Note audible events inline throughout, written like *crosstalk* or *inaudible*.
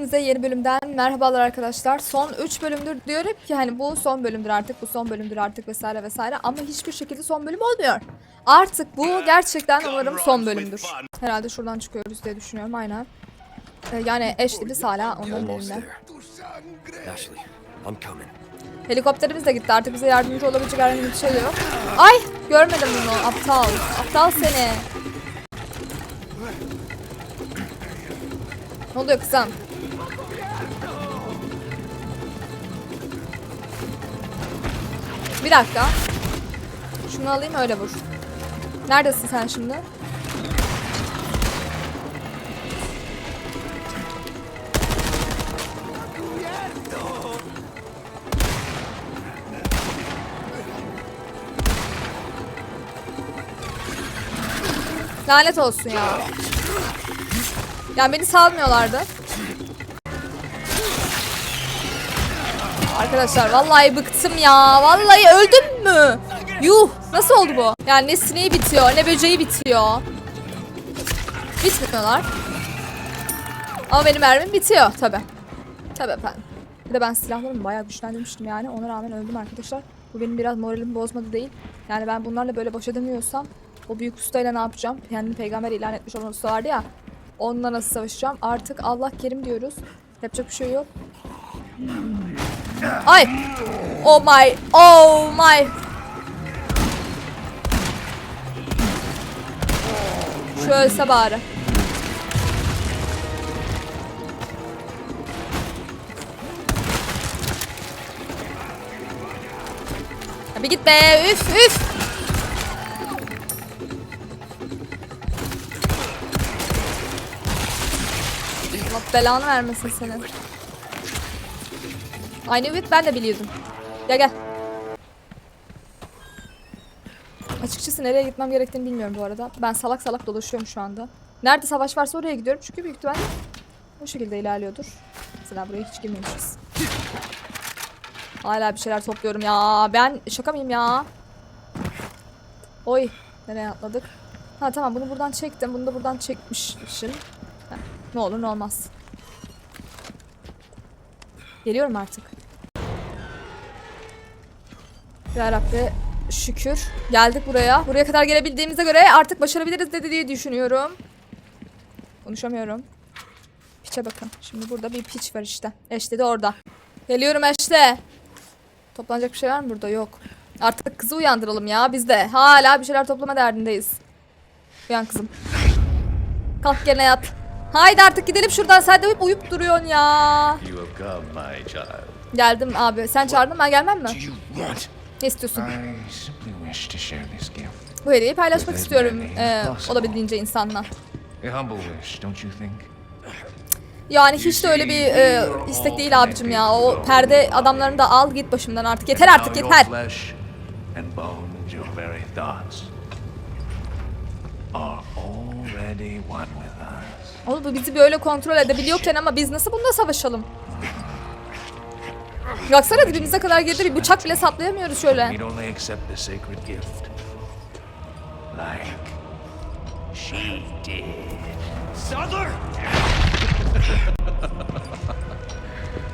Hepinize yeni bölümden merhabalar arkadaşlar. Son 3 bölümdür diyorum ki hani bu son bölümdür artık, bu son bölümdür artık vesaire vesaire ama hiçbir şekilde son bölüm olmuyor. Artık bu gerçekten umarım son bölümdür. Herhalde şuradan çıkıyoruz diye düşünüyorum aynen. Ee, yani Ashley'liz hala onların elinde. there. Ashley, I'm coming. Helikopterimiz de gitti artık bize yardımcı olabilecek herhangi bir şey de yok. Ay görmedim bunu aptal. Aptal seni. Ne oluyor kızım? Bir dakika. Şunu alayım öyle vur. Neredesin sen şimdi? Lanet olsun ya. Yani beni salmıyorlardı. Arkadaşlar vallahi bıktım ya. Vallahi öldüm mü? Yuh nasıl oldu bu? Yani ne sineği bitiyor ne böceği bitiyor. Bitmiyorlar. Ama benim mermim bitiyor tabi. Tabi efendim. Bir de ben silahlarımı bayağı güçlendirmiştim yani. Ona rağmen öldüm arkadaşlar. Bu benim biraz moralimi bozmadı değil. Yani ben bunlarla böyle baş edemiyorsam o büyük ustayla ne yapacağım? Kendini peygamber ilan etmiş olan usta vardı ya. Onunla nasıl savaşacağım? Artık Allah kerim diyoruz. Yapacak bir şey yok. Ay! Oh my! Oh my! Şu ölse bari. Bir git be! Üf üf! Allah belanı vermesin senin. I knew ben de biliyordum. Gel gel. Açıkçası nereye gitmem gerektiğini bilmiyorum bu arada. Ben salak salak dolaşıyorum şu anda. Nerede savaş varsa oraya gidiyorum çünkü büyük ihtimalle o şekilde ilerliyordur. Mesela buraya hiç girmemişiz. Hala bir şeyler topluyorum ya. Ben şaka mıyım ya? Oy. Nereye atladık? Ha tamam bunu buradan çektim. Bunu da buradan çekmişim. Ne olur ne olmaz. Geliyorum artık. Ya Rabbi şükür. Geldik buraya. Buraya kadar gelebildiğimize göre artık başarabiliriz dedi diye düşünüyorum. Konuşamıyorum. Piçe bakın. Şimdi burada bir piç var işte. Eşte de orada. Geliyorum Eşte. Toplanacak bir şey var mı burada? Yok. Artık kızı uyandıralım ya biz de. Hala bir şeyler toplama derdindeyiz. Uyan kızım. Kalk yerine yat. Haydi artık gidelim şuradan. Sen de hep uyup duruyorsun ya. Geldim abi. Sen çağırdın ben gelmem mi? Ne istiyorsun? I simply wish to share this gift. Bu hediyeyi paylaşmak istiyorum e, olabildiğince insanla. Yani hiç de öyle bir e, istek değil abicim ya. O perde adamlarını da al git başımdan artık. Yeter artık yeter. Oğlum bu bizi böyle kontrol edebiliyorken ama biz nasıl bununla savaşalım? Baksana dibimize kadar girdi bir bıçak bile saplayamıyoruz şöyle. *laughs*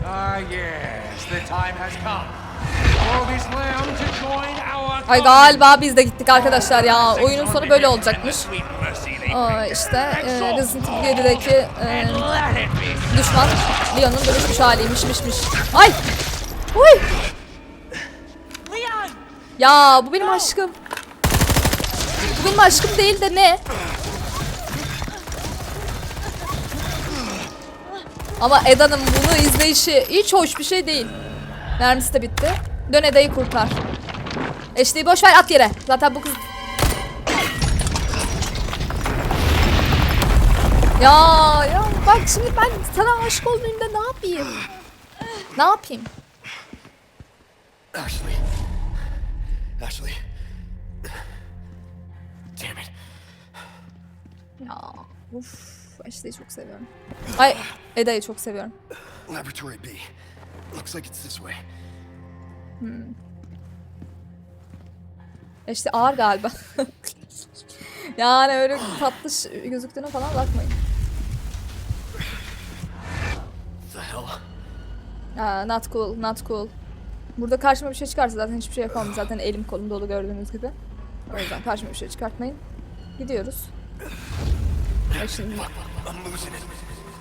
Ah, yes, the time has come for this lamb to join our Ay galiba biz de gittik arkadaşlar ya. Oyunun sonu böyle olacakmış. Aa, işte e, Resident Evil 7'deki e, düşman Leon'un dönüşmüş haliymiş mişmiş. Ay! Uy! Ya bu benim aşkım. Bu benim aşkım değil de ne? Ama Eda'nın bunu izleyişi hiç hoş bir şey değil. Mermisi de bitti. Dön Eda'yı kurtar. Eşliği boş ver at yere. Zaten bu kız... Ya ya bak şimdi ben sana aşık olduğumda ne yapayım? Ne yapayım? Ashley. Ashley. Damn it. Ya uf Ashley'i çok seviyorum. Ay Eda'yı çok seviyorum. Laboratory B. Looks like it's this way. İşte ağır galiba. *laughs* yani öyle tatlış gözüktüğüne falan bakmayın. Not cool, not cool. Burada karşıma bir şey çıkarsa zaten hiçbir şey yapamam. Zaten elim kolum dolu gördüğünüz gibi. O yüzden karşıma bir şey çıkartmayın. Gidiyoruz.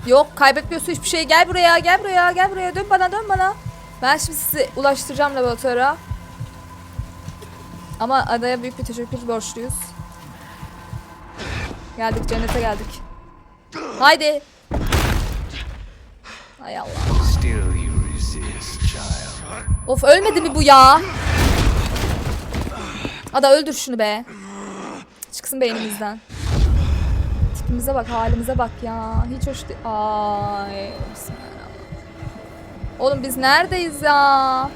Yok kaybetmiyorsun hiçbir şey. Gel buraya, gel buraya, gel buraya. Dön bana, dön bana. Ben şimdi sizi ulaştıracağım laboratuvara. Ama adaya büyük bir teşekkür borçluyuz. Geldik, cennete geldik. Haydi. Hay Allah. Of ölmedi mi bu ya? Ada öldür şunu be. Çıksın beynimizden. Tipimize bak, halimize bak ya. Hiç hoş değil. Ay. Oğlum biz neredeyiz ya?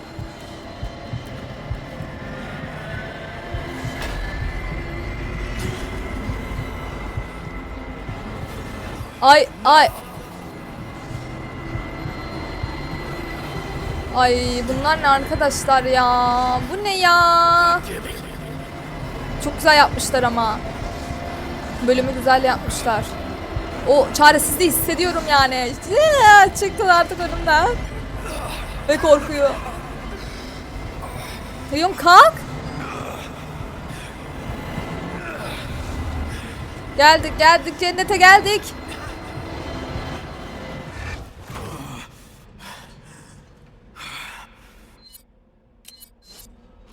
Ay ay. Ay bunlar ne arkadaşlar ya? Bu ne ya? Çok güzel yapmışlar ama. Bölümü güzel yapmışlar. O çaresizliği hissediyorum yani. Çıktın artık önümden. Ve korkuyor. Diyorum kalk. Geldik geldik cennete geldik.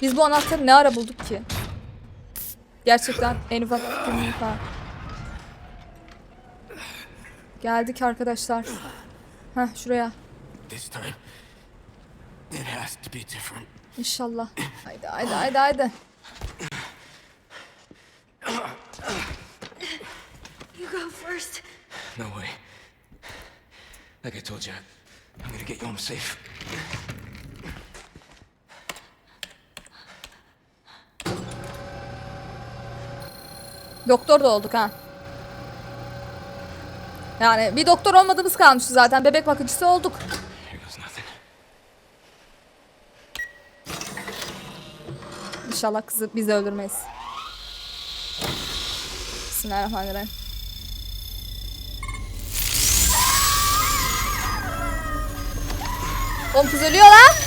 Biz bu anahtarı ne ara bulduk ki? Gerçekten en ufak fikrim var. Geldik arkadaşlar. Heh şuraya. This time, it has to be different. İnşallah. Haydi haydi haydi haydi. You go first. No way. Like I told you, I'm gonna get you home safe. Doktor da olduk ha. Yani bir doktor olmadığımız kalmıştı zaten. Bebek bakıcısı olduk. İnşallah kızı bizi öldürmeyiz. Bismillahirrahmanirrahim. Oğlum kız ölüyor lan.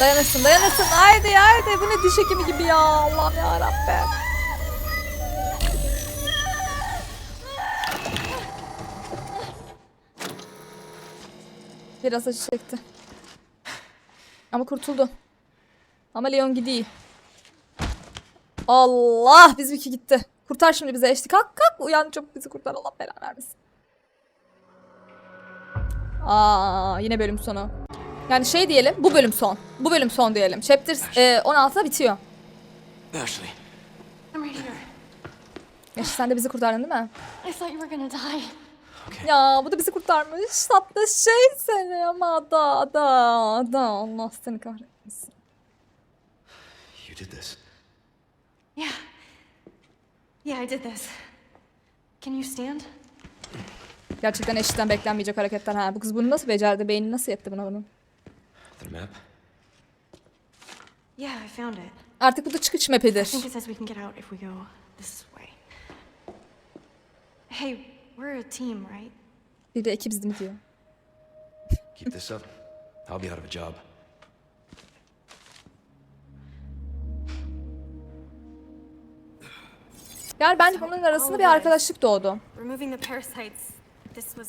Dayanırsın dayanırsın. Haydi haydi. Bu ne diş hekimi gibi ya. Allah'ım ya Rabbim. Biraz acı çekti. Ama kurtuldu. Ama Leon gidiyor. Allah bizimki gitti. Kurtar şimdi bize eşlik. Kalk kalk uyan çabuk bizi kurtar Allah belanı vermesin. Aa yine bölüm sonu. Yani şey diyelim bu bölüm son. Bu bölüm son diyelim. Chapter e, 16'da bitiyor. Ashley, I'm right here. Yaşar sen de bizi kurtardın değil mi? I thought you were gonna die. Ya bu da bizi kurtarmış. Tatlı şey seni ama ada ada ada. Allah seni kahretmesin. you did this. Yeah. Yeah, I did this. Can you stand? Gerçekten eşitten beklenmeyecek hareketler ha. Bu kız bunu nasıl becerdi? Beyni nasıl yetti buna bunun? The map? Yeah, I found it. Artık bu da çıkış I mapidir. think it says we can get out if we go this way. Hey, we're a team, right? Bir de ekibiz değil mi diyor. Keep this up. I'll be out of a job. Yani bence bunların arasında bir arkadaşlık doğdu. Removing the parasites. This was.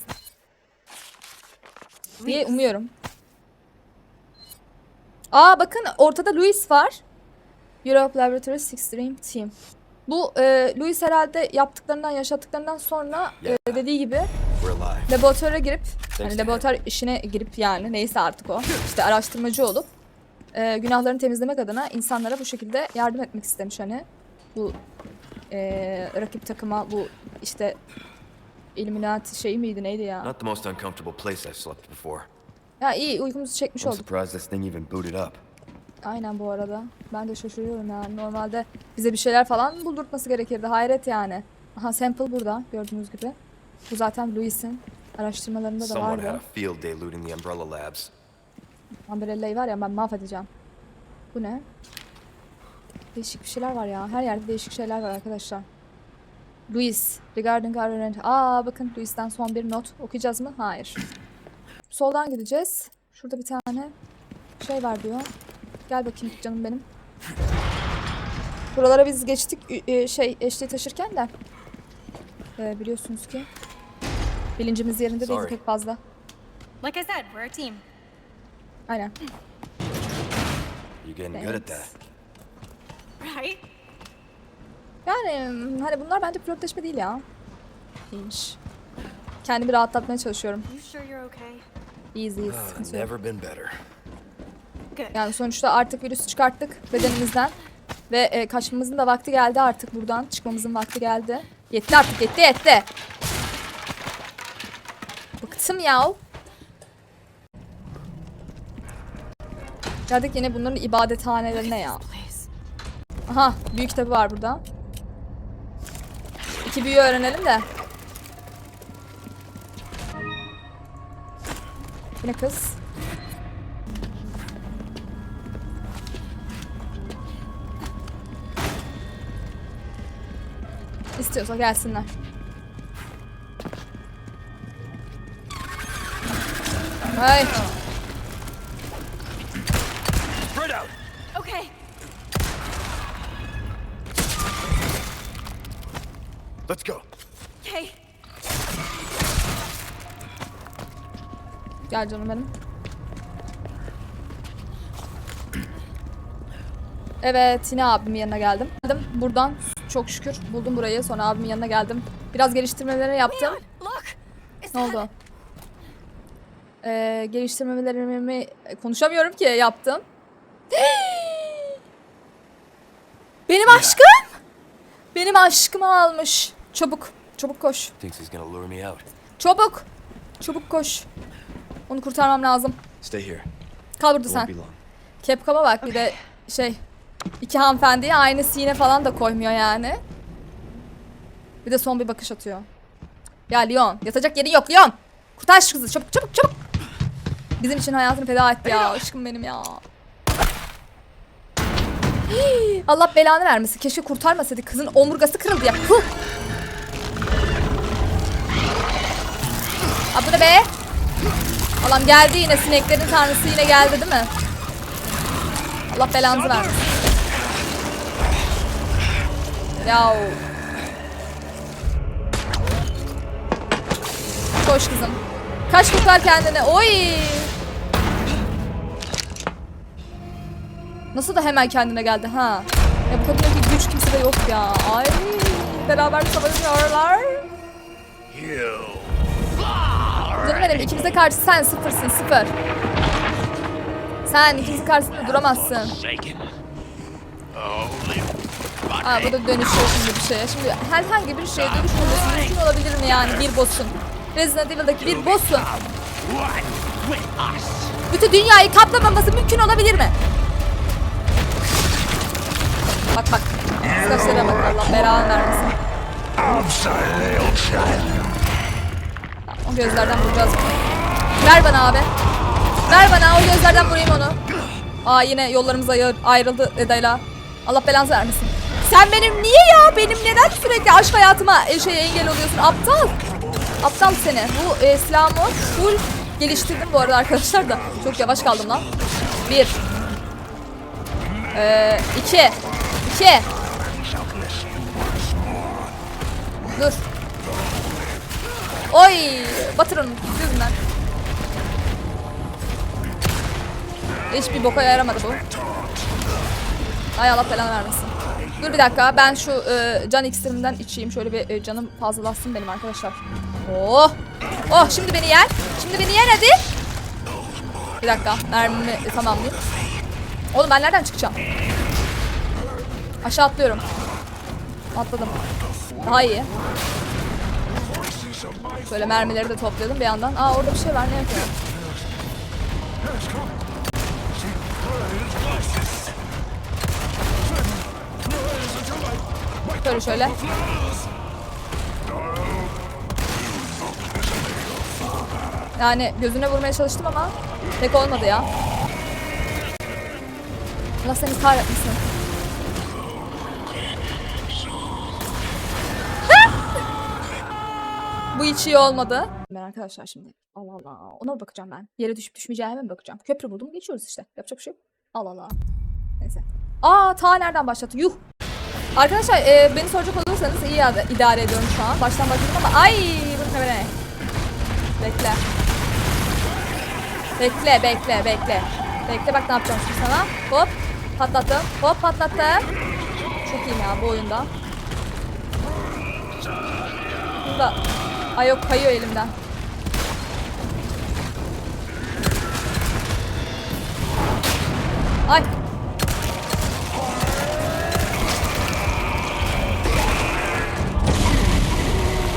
Diye umuyorum. Aa bakın ortada Louis var. Europe Laboratories Extreme Team. Bu e, Louis herhalde yaptıklarından, yaşattıklarından sonra e, dediği gibi laboratuvara girip hani laboratuvar işine girip yani neyse artık o işte araştırmacı olup e, günahlarını temizlemek adına insanlara bu şekilde yardım etmek istemiş hani bu e, rakip takıma bu işte Illuminati şeyi miydi neydi ya? Not the most uncomfortable place I've slept before. Ya iyi uykumuzu çekmiş olduk. Aynen bu arada. Ben de şaşırıyorum yani. Normalde bize bir şeyler falan buldurtması gerekirdi. Hayret yani. Aha sample burada gördüğünüz gibi. Bu zaten Louis'in araştırmalarında da Someone had a vardı. field day looting the Umbrella Labs. Umbrella'yı var ya ben mahvedeceğim. Bu ne? Değişik bir şeyler var ya. Her yerde değişik şeyler var arkadaşlar. Luis. Regarding our rent. Aa bakın Luis'ten son bir not. Okuyacağız mı? Hayır. Soldan gideceğiz. Şurada bir tane şey var diyor. Gel bakayım canım benim. Buralara biz geçtik şey eşliği taşırken de. Ee, biliyorsunuz ki bilincimiz yerinde değil pek fazla. Like I said, we're a team. Aynen. You're getting good at that. Right? Yani hani bunlar bence flörtleşme değil ya. İyiymiş. Kendimi rahatlatmaya çalışıyorum. You sure you're okay? Ah, sıkıntı yok. never been better. Good. Yani sonuçta artık virüsü çıkarttık bedenimizden. Ve e, kaçmamızın da vakti geldi artık buradan. Çıkmamızın vakti geldi. Yetti artık yetti yetti. Bıktım ya. Geldik yine bunların ibadethanelerine ya. Aha büyük kitabı var burada. İki büyüğü öğrenelim de. Yine kız. İstiyorsa gelsinler. Hay. Gel canım benim. Evet yine abimin yanına geldim. Geldim buradan çok şükür buldum burayı sonra abimin yanına geldim. Biraz geliştirmeleri yaptım. Ne oldu? Ee, geliştirmelerimi konuşamıyorum ki yaptım. *gasps* Benim aşkım! Benim aşkımı almış. Çabuk, çabuk koş. Çabuk. Çabuk koş. Onu kurtarmam lazım. Stay here. Kal burada sen. Capcom'a bak bir de şey iki hanımefendiye aynı sine falan da koymuyor yani. Bir de son bir bakış atıyor. Ya Leon yatacak yeri yok Leon. Kurtar şu kızı çabuk çabuk çabuk. Bizim için hayatını feda etti ya aşkım benim ya. Hii, Allah belanı vermesin. Keşke kurtarmasaydı. Kızın omurgası kırıldı ya. Puh. Aa, bu ne be? Allah'ım geldi yine sineklerin tanrısı yine geldi değil mi? Allah belanızı versin. Yav. Koş kızım. Kaç kurtar kendini. Oy. Nasıl da hemen kendine geldi ha? Ya bu kadındaki güç kimsede yok ya. Ay beraber savaşıyorlar. Canım benim ikimize karşı sen sıfırsın sıfır. Sen ikimizin karşısında duramazsın. Aa bu da dönüşüyor şimdi bir şeye. Şimdi herhangi bir şeye dönüşmemesi mümkün olabilir mi yani bir boss'un? Resident Evil'daki bir boss'un bütün dünyayı kaplamaması mümkün olabilir mi? Bak bak. Saçlara bak Allah belanı vermesin. O gözlerden vuracağız. Ver bana abi. Ver bana o gözlerden vurayım onu. Aa yine yollarımız ayır, ayrıldı Eda'yla. Allah belanızı vermesin. Sen benim niye ya? Benim neden sürekli aşk hayatıma şey engel oluyorsun? Aptal. Aptal seni. Bu e, silahımı full geliştirdim bu arada arkadaşlar da. Çok yavaş kaldım lan. Bir. Ee, iki. İki. Dur. Oy! Batır onu yüzünden. Hiçbir boka yaramadı bu. Ay Allah belanı vermesin. Dur bir dakika ben şu e, can iksirimden içeyim. Şöyle bir e, canım fazlalaşsın benim arkadaşlar. Oh! Oh şimdi beni yer. Şimdi beni yer hadi. Bir dakika mermimi tamamlayayım. Oğlum ben nereden çıkacağım? Aşağı atlıyorum. Atladım. Daha iyi. Böyle mermileri de topladım bir yandan. Aa orada bir şey var ne yapıyor? Şöyle şöyle. Yani gözüne vurmaya çalıştım ama pek olmadı ya. Allah seni kahretmesin. Bu hiç iyi olmadı. Ben arkadaşlar şimdi Allah Allah ona mı bakacağım ben? Yere düşüp düşmeyeceğime mi bakacağım? Köprü buldum geçiyoruz işte. Yapacak bir şey yok. Allah Allah. Neyse. Aa ta nereden başlattı? Yuh. Arkadaşlar e, beni soracak olursanız iyi idare ediyorum şu an. Baştan başladım ama ay bu ne be? Bekle. Bekle bekle bekle. Bekle bak ne yapacağım şimdi sana. Hop patlattım. Hop patlattım. Çok iyiyim ya bu oyunda. Burada. Ay yok kayıyor elimden. Ay.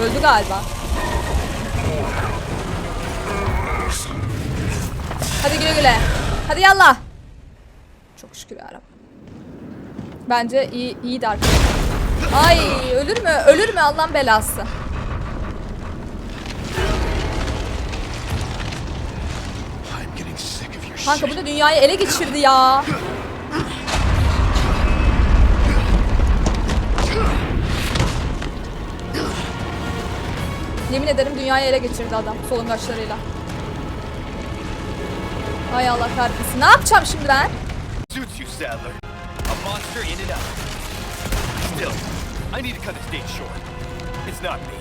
Öldü galiba. Hadi güle güle. Hadi yallah. Çok şükür yarabbim. Bence iyi iyiydi arkadaşlar. Ay ölür mü? Ölür mü Allah'ın belası? Kanka bu da dünyayı ele geçirdi ya. Yemin ederim dünyayı ele geçirdi adam solungaçlarıyla. Ay Allah kahretsin. Ne yapacağım şimdi ben? Suits you, Sadler. A monster in and out. Still, I need to cut this date short. It's not me.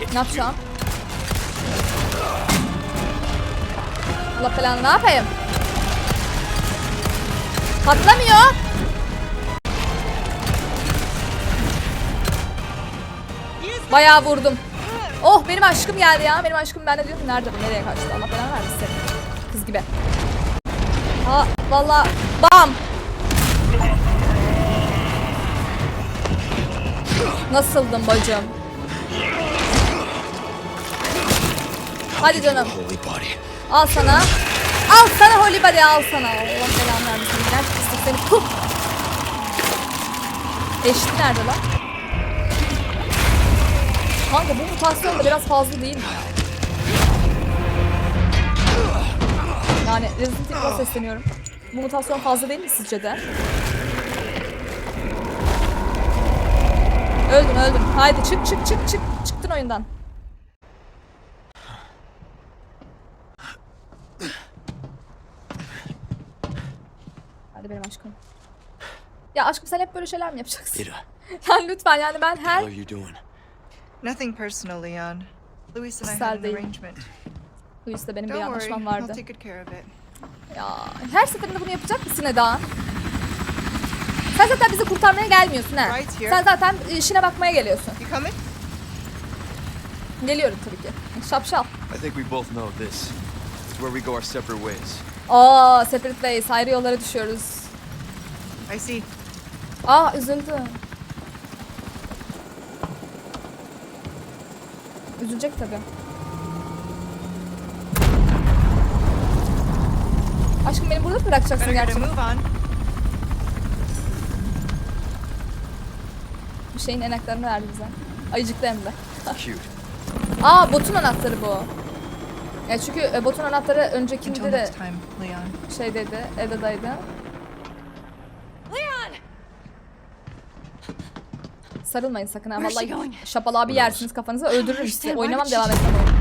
It's Ne yapacağım? Allah belanı ne yapayım? Patlamıyor. Bayağı vurdum. Oh benim aşkım geldi ya. Benim aşkım ben de diyorum ki nerede bu nereye kaçtı? Allah belanı versin. Kız gibi. Ha valla bam. Nasıldım bacım? Hadi canım. Al sana. Al sana Holy Body al sana. Allah belanı vermesin. Gel pislik seni. Puh. Eşit nerede lan? Kanka bu mutasyon da biraz fazla değil mi? Yani Resident Evil'a sesleniyorum. Bu mutasyon fazla değil mi sizce de? Öldüm öldüm. Haydi çık çık çık çık. Çıktın oyundan. Aşkım. Ya aşkım sen hep böyle şeyler mi yapacaksın? Ida, *laughs* Yani lütfen yani ben her... are you doing? Nothing personal, Leon. Louis and I had an arrangement. Luis'le benim bir Don't worry, anlaşmam I'll vardı. take good care of it. Ya her seferinde bunu yapacak mısın Eda? Sen zaten bizi kurtarmaya gelmiyorsun ha. Right here. Sen zaten işine bakmaya geliyorsun. You coming? Geliyorum tabii ki. Şapşal. I think we both know this. It's where we go our separate ways. Aa separate ways. Ayrı yollara düşüyoruz. I see. Aa üzüldü. Üzülecek tabii. Aşkım beni burada mı bırakacaksın gerçekten? move on. Bir şeyin enaklarını verdi bize. Ayıcıklı hem de. Cute. *laughs* Aa botun anahtarı bu. Ya çünkü e, botun anahtarı öncekinde de Leon. şeydeydi, Eda'daydı. Leon! Sarılmayın sakın ha. Vallahi şapalağı bir yersiniz kafanıza öldürürüm sizi. Oynamam devam etmem oyunu.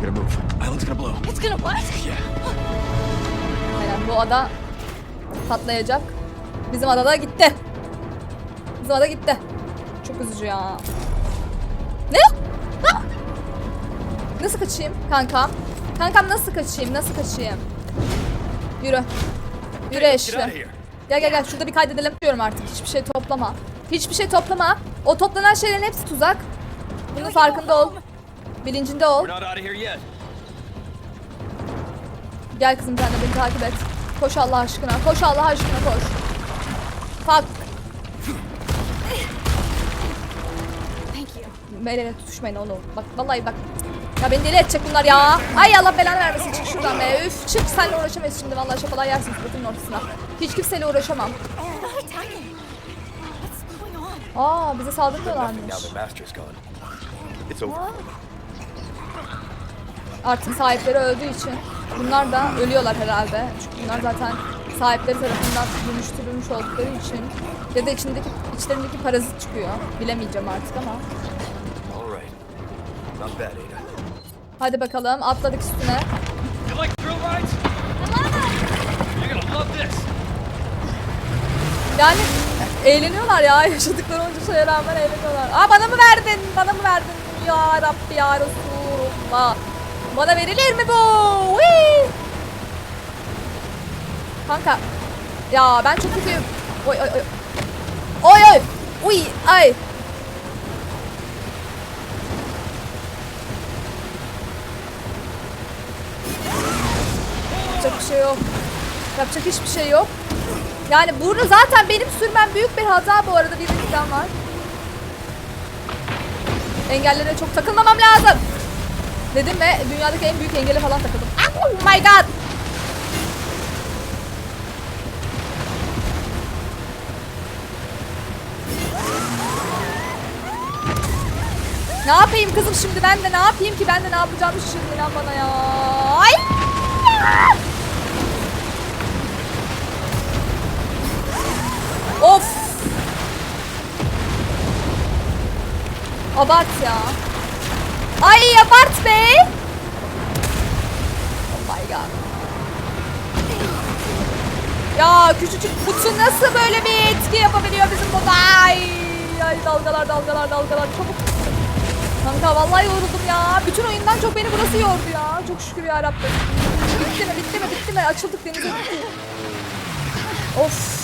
Gotta move. Island's gonna blow. It's gonna what? Yeah. Aynen bu ada patlayacak. Bizim adada gitti. Bizim ada gitti. Çok üzücü ya. Ne? Ha? Nasıl kaçayım kankam? Kankam nasıl kaçayım? Nasıl kaçayım? Yürü. Yürü eşli. Gel gel gel şurada bir kaydedelim diyorum artık. Hiçbir şey toplama. Hiçbir şey toplama. O toplanan şeylerin hepsi tuzak. Bunun farkında ol. Bilincinde ol. Gel kızım sen de beni takip et. Koş Allah aşkına. Koş Allah aşkına koş. Fuck. Thank you. El ele tutuşmayın oğlum. Bak vallahi bak. Ya beni deli edecek bunlar ya. Ay Allah belanı vermesin. Çık şuradan be. Üf çık. Seninle uğraşamayız şimdi. Vallahi şapalar yersin suratının ortasına. Hiç kimseyle uğraşamam. Aa bize saldırmıyorlarmış. Artık sahipleri öldüğü için bunlar da ölüyorlar herhalde. Çünkü bunlar zaten sahipleri tarafından dönüştürülmüş oldukları için ya da içindeki içlerindeki parazit çıkıyor. Bilemeyeceğim artık ama. Hadi bakalım atladık üstüne. Yani eğleniyorlar ya yaşadıkları onca şeye rağmen eğleniyorlar. Aa bana mı verdin? Bana mı verdin? Ya Rabbi ya Resulullah. Bana verilir mi bu? Whee! Kanka. Ya ben çok kötüyüm. Oy oy oy. Oy oy. Uy ay. Yapacak bir şey yok. Yapacak hiçbir şey yok. Yani bunu zaten benim sürmem büyük bir hata bu arada bir dakikam var. Engellere çok takılmamam lazım. Dedim ve dünyadaki en büyük engele falan takıldım. Oh my god. Ne yapayım kızım şimdi ben de ne yapayım ki ben de ne yapacağımı şaşırdım inan bana ya. Ay! Of! Abart ya. Ay abart be! Oh my god. Ya küçücük kutu nasıl böyle bir etki yapabiliyor bizim bu? Ay, ay dalgalar dalgalar dalgalar çabuk. Kanka vallahi yoruldum ya. Bütün oyundan çok beni burası yordu ya. Çok şükür ya Rabbim. Bitti mi bitti mi bitti mi? Açıldık denize. Of.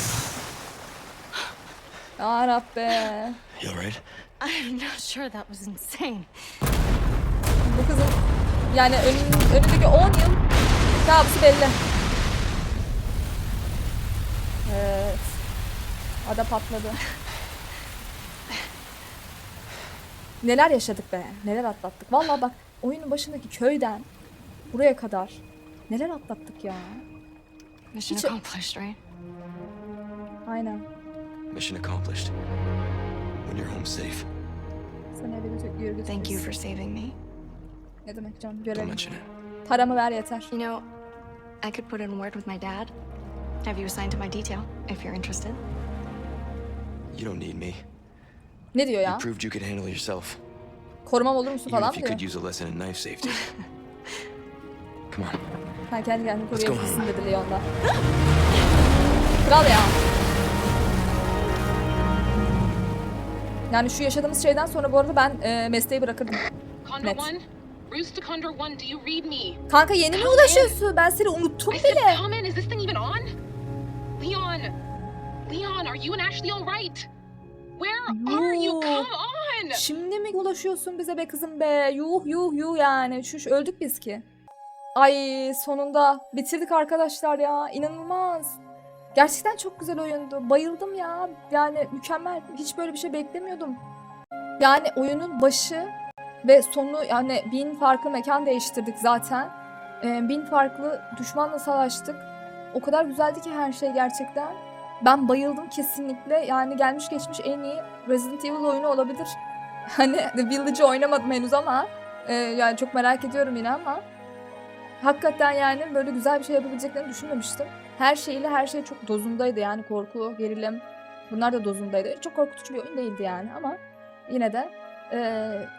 Ya Rabbi. You alright? I'm not sure that was insane. Bu kızın yani önün, önündeki 10 yıl kabusu belli. Evet. Ada patladı. Neler yaşadık be. Neler atlattık. Vallahi bak oyunun başındaki köyden buraya kadar neler atlattık ya. Mission Hiç- accomplished, right? Aynen. Mission accomplished. When you're home safe, Seni eve götür, yürü götür. Thank you for saving me. Ne demek canım don't görelim. mention it. Paramı ver yeter. You know, I could put in a word with my dad. Have you assigned to my detail, if you're interested? You don't need me. Ne diyor ya? You proved you could handle yourself. Korumam olur musun Even falan if you diyor? could use a lesson in knife safety. *laughs* Come on. Sen kendi kendini go koruyabilirsin dedi Leon'da. Kral ya. Yani şu yaşadığımız şeyden sonra bu arada ben e, mesleği bırakırdım. Net. Kanka yeni mi ulaşıyorsun? Ben seni unuttum bile. Leon, Leon, are you and Ashley all right? Where are you? Yo. Come on! Şimdi mi ulaşıyorsun bize be kızım be? Yuh yuh yuh yani. Şu, şu öldük biz ki. Ay sonunda bitirdik arkadaşlar ya. İnanılmaz. Gerçekten çok güzel oyundu. Bayıldım ya. Yani mükemmel. Hiç böyle bir şey beklemiyordum. Yani oyunun başı ve sonu yani bin farklı mekan değiştirdik zaten. Ee, bin farklı düşmanla savaştık. O kadar güzeldi ki her şey gerçekten. Ben bayıldım kesinlikle. Yani gelmiş geçmiş en iyi Resident Evil oyunu olabilir. *laughs* Hani The Village'ı oynamadım henüz ama e, yani çok merak ediyorum yine ama hakikaten yani böyle güzel bir şey yapabileceklerini düşünmemiştim. Her şeyiyle her şey çok dozundaydı yani korku, gerilim bunlar da dozundaydı. Çok korkutucu bir oyun değildi yani ama yine de e,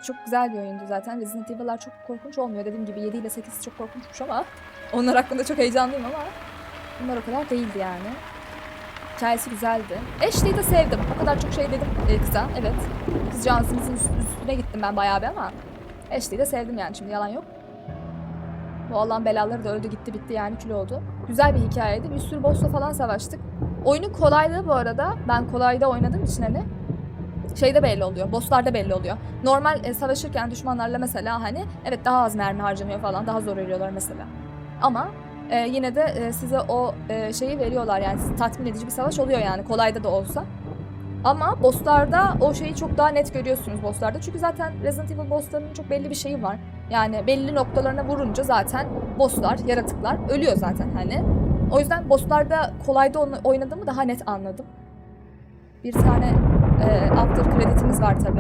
çok güzel bir oyundu zaten. Resident Evil'lar çok korkunç olmuyor. Dediğim gibi 7 ile 8 çok korkunçmuş ama *laughs* onlar hakkında çok heyecanlıyım ama bunlar o kadar değildi yani. Hikayesi güzeldi. Ashley'i de sevdim. O kadar çok şey dedim e, kıza. Evet. Kızcağızımızın üst- üstüne gittim ben bayağı bir ama Ashley'i de sevdim yani şimdi yalan yok. Bu Allah'ın belaları da öldü gitti bitti yani kül oldu. Güzel bir hikayeydi. Bir sürü boss'la falan savaştık. Oyunun kolaylığı bu arada. Ben kolayda oynadığım için hani şeyde belli oluyor. Bosslarda belli oluyor. Normal e, savaşırken düşmanlarla mesela hani evet daha az mermi harcanıyor falan. Daha zor ölüyorlar mesela. Ama e, yine de e, size o e, şeyi veriyorlar yani sizi tatmin edici bir savaş oluyor yani kolayda da olsa. Ama bosslarda o şeyi çok daha net görüyorsunuz bosslarda. Çünkü zaten Resident Evil bosslarının çok belli bir şeyi var. Yani belli noktalarına vurunca zaten bosslar, yaratıklar ölüyor zaten hani. O yüzden bosslarda kolayda oynadığımı daha net anladım. Bir tane e, after kreditimiz var tabi.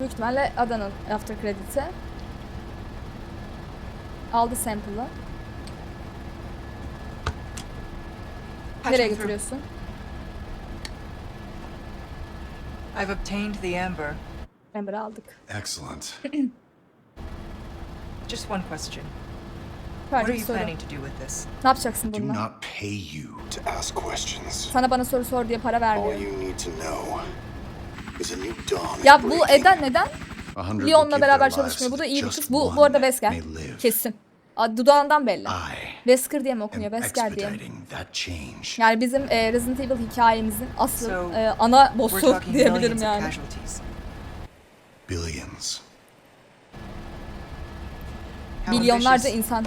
Büyük ihtimalle Adan'ın after krediti. Aldı sample'ı. Nereye götürüyorsun? I've obtained the amber. Ember'ı aldık. Excellent. *clears throat* Just one question. What are you soru. planning to do with this? Ne yapacaksın Do bununla? not pay you to ask questions. Sana bana soru sor diye para All vermiyor. you need to know is a new dawn Ya bu. Eda neden Leon'la beraber çalışmıyor? Bu da iyi bir kız. Bu, bu arada live. Kesin. Dudağından belli. I Wesker diye mi okunuyor? Wesker diye. mi? Yani bizim e, Resident Evil hikayemizin asıl e, ana boss'u *laughs* diyebilirim yani. Billions. Milyonlarca insan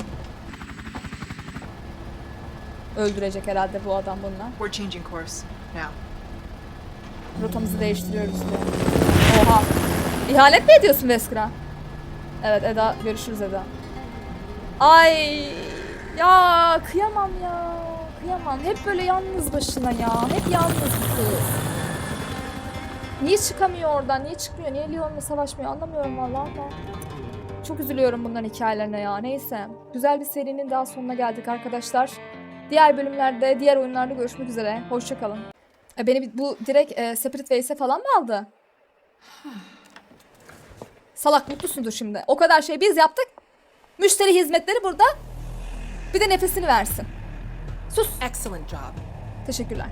öldürecek herhalde bu adam bununla. We're changing course now. Rotamızı değiştiriyoruz diye. Oha. İhanet mi ediyorsun Vesker'a? Evet Eda. Görüşürüz Eda. Ay. Ya kıyamam ya. Kıyamam. Hep böyle yalnız başına ya. Hep yalnız kız. Niye çıkamıyor oradan? Niye çıkmıyor? Niye Leon'la savaşmıyor? Anlamıyorum vallahi ama. Çok üzülüyorum bunların hikayelerine ya. Neyse. Güzel bir serinin daha sonuna geldik arkadaşlar. Diğer bölümlerde, diğer oyunlarda görüşmek üzere. Hoşçakalın. E beni bu direkt e, Separate Ways'e falan mı aldı? Salak mutlusundur şimdi. O kadar şey biz yaptık. Müşteri hizmetleri burada. Bir de nefesini versin. Sus. Excellent job. Teşekkürler.